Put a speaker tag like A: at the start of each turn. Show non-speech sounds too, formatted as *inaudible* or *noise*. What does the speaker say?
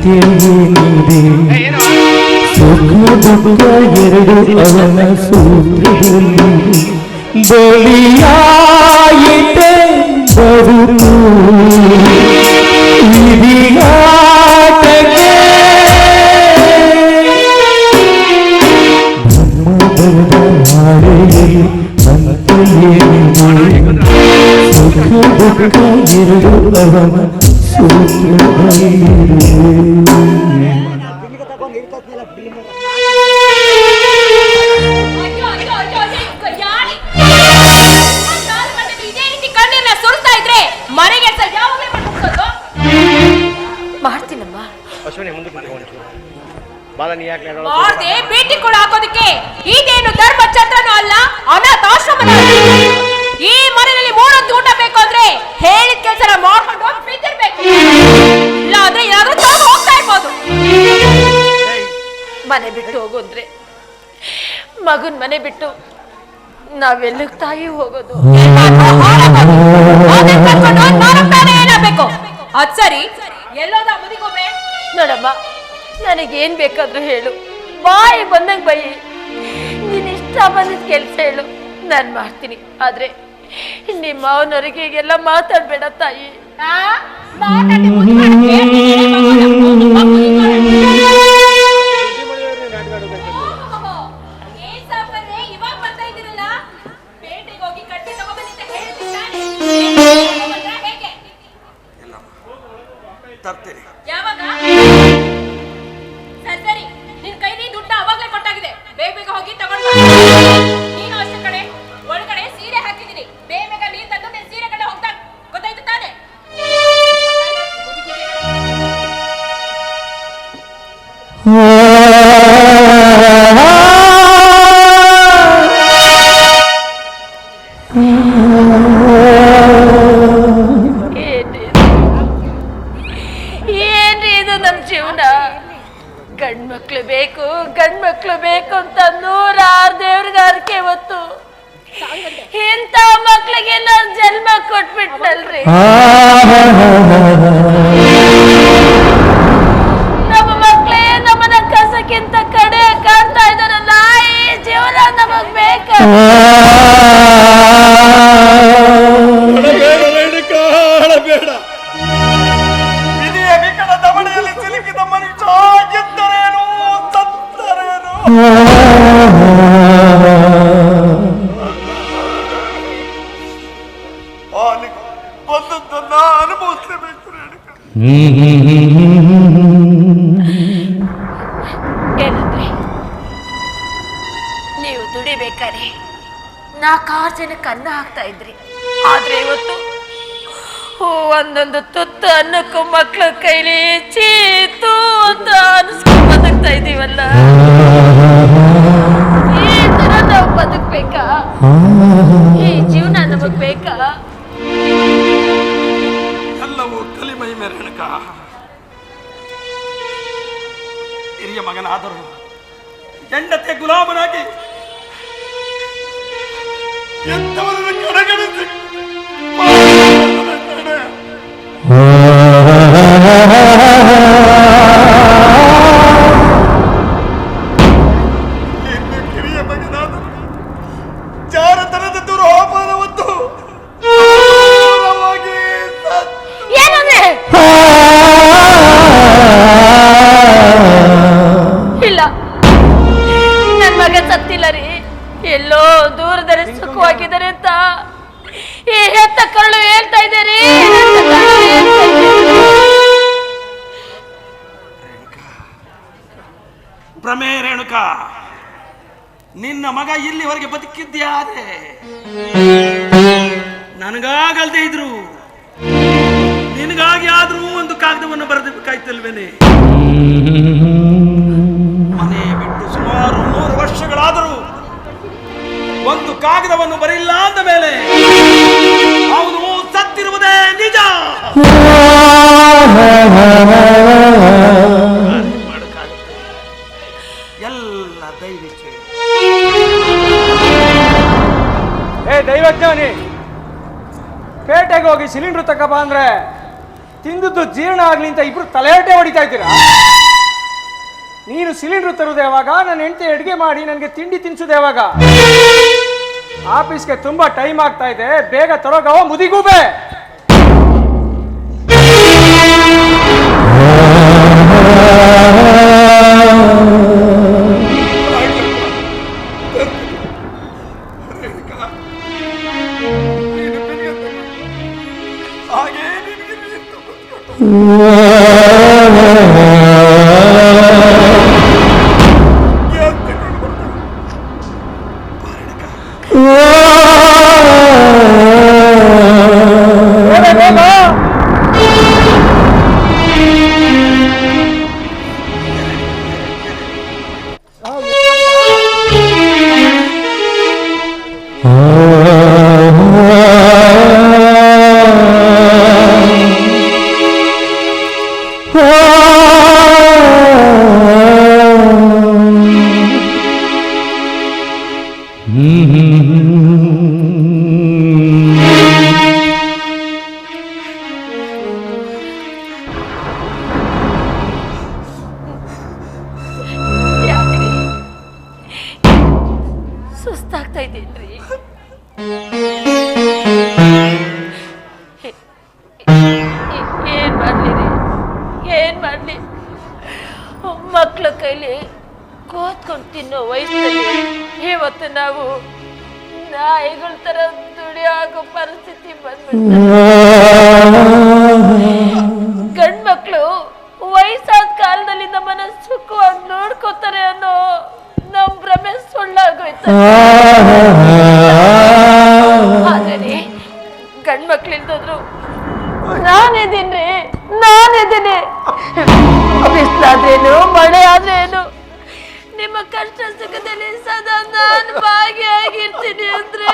A: ಸತ್ಯ ಏನಿದೆ ಸುಖ ದುಃಖ ಎರಡು ಅವನ ಸೂತ್ರದಲ್ಲಿ ಬಲಿಯಾಯಿತೆ ಬರುಳು ವಿಧಿಯಾಟಕ್ಕೆ ಬ್ರಹ್ಮದ ಹಾಡೆಯಲ್ಲಿ ಮಂತ್ರಿಯೇನಿದೆ ಸುಖ ದುಃಖ ಎರಡು ಅವನ
B: ಮಾಡ್ಕೊಂಡು ಮಾಡ್ತೀನಮ್ಮ.
C: ಅಶ್ವಿನಿ ಮುಂದಕ್ಕೆ ಬನ್ನಿ ಬಾಲ ನೀ ಯಾಕೆ
B: ಮಾಡ್ದೆ ಭೇಟಿ ಕೂಡ ಹಾಕೋದಕ್ಕೆ. ಇದೇನು ಧರ್ಮ ಛತ್ರನೂ ಅಲ್ಲ ಈ ಮನೆಯಲ್ಲಿ ಊಟ ಬೇಕು ಅಂದ್ರೆ ಹೇಳಿದ ಕೆಲಸ ಮಾಡ್ಕೊಂಡು ಮನೆ ಬಿಟ್ಟು ಹೋಗು ಅಂದ್ರೆ. ಮಗನ್ ಮನೆ ಬಿಟ್ಟು ನಾವೆಲ್ಲಕ್ಕೆ ತಾಯಿ ಹೋಗೋದು. ಅದ್ ಸರಿ. ಎಲ್ಲೋದ ಮುದಿಗೊಮ್ಮೆ? ನೋಡಮ್ಮ ನನಗೇನ್ ಬೇಕಾದ್ರೂ ಹೇಳು. ಬಾಯಿ ಬಂದಂಗೆ ಬೈ. ನೀನ್ ಇಷ್ಟ ಬಂದಿದ್ ಕೆಲ್ಸ ಹೇಳು. ನಾನು ಮಾಡ್ತೀನಿ. ಆದ್ರೆ ನಿಮ್ಮ ಅವನವರಿಗೆ ಹೀಗೆಲ್ಲ ಮಾತಾಡ್ಬೇಡ ತಾಯಿ.
C: ಸುದ್ದಿ
B: ಬೇಗ ಗಂಡ್ಮಕ್ಳು ಬೇಕು ಗಂಡ್ಮಕ್ಳು ಬೇಕು ಅಂತ ನೂರಾರು ದೇವ್ರಿಗೆ ಹರಕೆ ಹೊತ್ತು. ಇಂಥ ಮಕ್ಳಿಗೆ ನಾನು ಜನ್ಮ ಕೊಟ್ಬಿಟ್ನಲ್ರಿ. ಏನಂದ್ರೆ ನೀವು ದುಡಿಬೇಕಾದ್ರೆ ನಾಲ್ಕಾರು ಜನಕ್ಕೆ ಅನ್ನ ಹಾಕ್ತಾ ಇದ್ರಿ. ಆದ್ರೆ ಇವತ್ತು ಒಂದೊಂದು ತುತ್ತು ಅನ್ನಕ್ಕೂ ಮಕ್ಕಳ ಕೈಲಿ ಚೀತು ಅಂತ ಅನ್ಸ್ಕೊಂಡ್ ಬದುಕ್ತಾ ಇದೀವಲ್ಲ? ಈ ತರ ನಾವು ಬದುಕ್ಬೇಕಾ? ಈ ಜೀವನ ನಮಗ್ ಬೇಕಾ
D: ಎಲ್ಲವೂ ಕಲಿಮೈ ರೇಣುಕ ಹಿರಿಯ ಮಗನಾದರೂ ಹೆಂಡತಿಯ ಗುಲಾಮನಾಗಿ ಎಂತವರನ್ನು ಕಡೆಗಣಿಸಿ ಕಡೆ *laughs*
B: ಹೆತ್ತ ಕರಳು ಹೇಳ್ತಾ ಇದ್ದೀರಿ?
D: ಪ್ರಮೇ ರೇಣುಕ, ನಿನ್ನ ಮಗ ಇಲ್ಲಿವರೆಗೆ ಬದುಕಿದ್ಯಾರೆ ನನಗಾಗಲ್ದೇ ಇದ್ರು. ನಿನಗಾಗಿ ಆದ್ರೂ ಒಂದು ಕಾಗದವನ್ನು ಬರೆದಬೇಕಾಯ್ತಲ್ವೇನೆ ಮನೆ ಬಿಟ್ಟು ಸುಮಾರು ಮೂರು ವರ್ಷಗಳಾದರೂ ಒಂದು ಕಾಗದವನ್ನು ಬರಿಲ್ಲ ಅಂದ ಮೇಲೆ ಅವನು ಸತ್ತಿರುವುದೇ ನಿಜ. ಎಲ್ಲ ದೈವಿಚ್ಛೆ
E: ಏ ದೈವಜ್ಞಾನಿ ಪೇಟೆಗೆ ಹೋಗಿ ಸಿಲಿಂಡ್ರ್ ತಕ್ಕಪ್ಪ ಅಂದ್ರೆ ತಿಂದದ್ದು ಜೀರ್ಣ ಆಗ್ಲಿ ಅಂತ ಇಬ್ರು ತಲೆಹರಟೆ ಹೊಡಿತಾ ಇದ್ದೀರಾ ನೀನು ಸಿಲಿಂಡರ್ ತರುದೆ ಯಾವಾಗ? ನನ್ನ ಹೆಂಡತಿ ಅಡುಗೆ ಮಾಡಿ ನನಗೆ ತಿಂಡಿ ತಿನ್ಸುದು ಯಾವಾಗ? *laughs* ಆಫೀಸ್ಗೆ ತುಂಬಾ ಟೈಮ್ ಆಗ್ತಾ ಇದೆ. ಬೇಗ ತರೋಗವ ಮುದಿಗೂಬೆ.
B: ಸುಸ್ತಾಗ್ತಾ ಇದ್ದೇನ್ರಿ ಏನ್ ಮಾಡ್ಲಿ ಏನ್ ಮಾಡ್ಲಿ? ಮಕ್ಳ ಕೈಲಿ ಕೂತ್ಕೊಂಡು ತಿನ್ನೋ ವಯಸ್ಸಲ್ಲಿ ಇವತ್ತು ನಾವು ನಾಯಿಗಳ ತರ ದುಡಿಯಾಗೋ ಪರಿಸ್ಥಿತಿ ಬಂದ್ಬಿಟ್ಟು ಗಂಡ್ ಮಕ್ಳು ವಯಸ್ಸಾದ ಕಾಲದಲ್ಲಿ ನಮ್ಮನ್ನ ಸುಖವಾಗಿ ನೋಡ್ಕೋತಾರೆ ಅನ್ನೋ ನಮ್ ಭ್ರಮೆ ಸುಳ್ಳಾಗೋಯ್ತು *laughs* ಆದರೆ ಗಂಡ್ ಮಕ್ಳಿಲ್ದೋದ್ರು ನಾನಿದ್ದೀನಿ ನಾನಿದ್ದೀನಿ. ಬಿಸ್ಲಾದ್ರೇನು ಮಳೆ ಆದ್ರೇನು ನಿಮ್ಮ ಕಷ್ಟ ಸುಖದಲ್ಲಿ ಸದಾ ನಾನು ಭಾಗಿಯಾಗಿರ್ತೀನಿ ಅಂದ್ರೆ